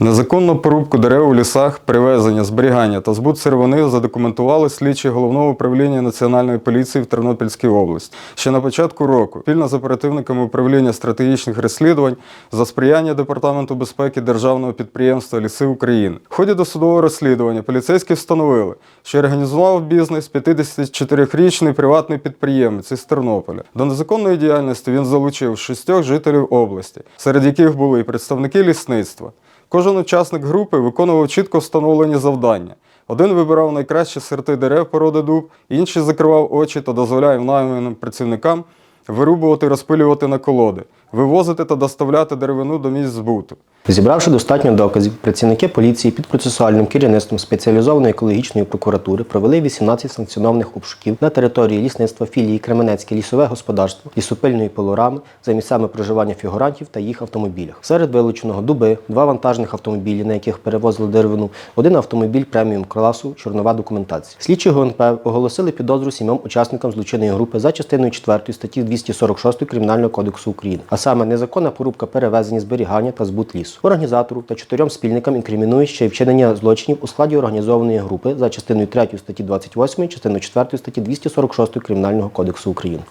Незаконну порубку дерев у лісах, привезення, зберігання та збут сировини задокументували слідчі головного управління Національної поліції в Тернопільській області. Ще на початку року, спільно з оперативниками управління стратегічних розслідувань за сприяння Департаменту безпеки державного підприємства Ліси України. В ході досудового розслідування поліцейські встановили, що організував бізнес 54-річний приватний підприємець із Тернополя. До незаконної діяльності він залучив шістьох жителів області, серед яких були і представники лісництва. Кожен учасник групи виконував чітко встановлені завдання. Один вибирав найкращі сорти дерев породи дуб, інший закривав очі та дозволяє найманим працівникам вирубувати, розпилювати на колоди, вивозити та доставляти деревину до місць збуту. Зібравши достатньо доказів, працівники поліції під процесуальним керівництвом спеціалізованої екологічної прокуратури провели 18 санкціонованих обшуків на території лісництва філії Кременецьке лісове господарство, лісопильної пилорами за місцями проживання фігурантів та їх автомобілях. Серед вилученого дуби, два вантажних автомобілі, на яких перевозили деревину, один автомобіль преміум класу, чорнова документація. Слідчі ГУНП оголосили підозру сімом учасникам злочинної групи за частиною 4 статті 246 Кримінального кодексу України, саме незаконна порубка перевезення, зберігання та збут лісу. Організатору та чотирьом спільникам інкримінує ще й вчинення злочинів у складі організованої групи за частиною 3 статті 28, частиною 4 статті 246 Кримінального кодексу України.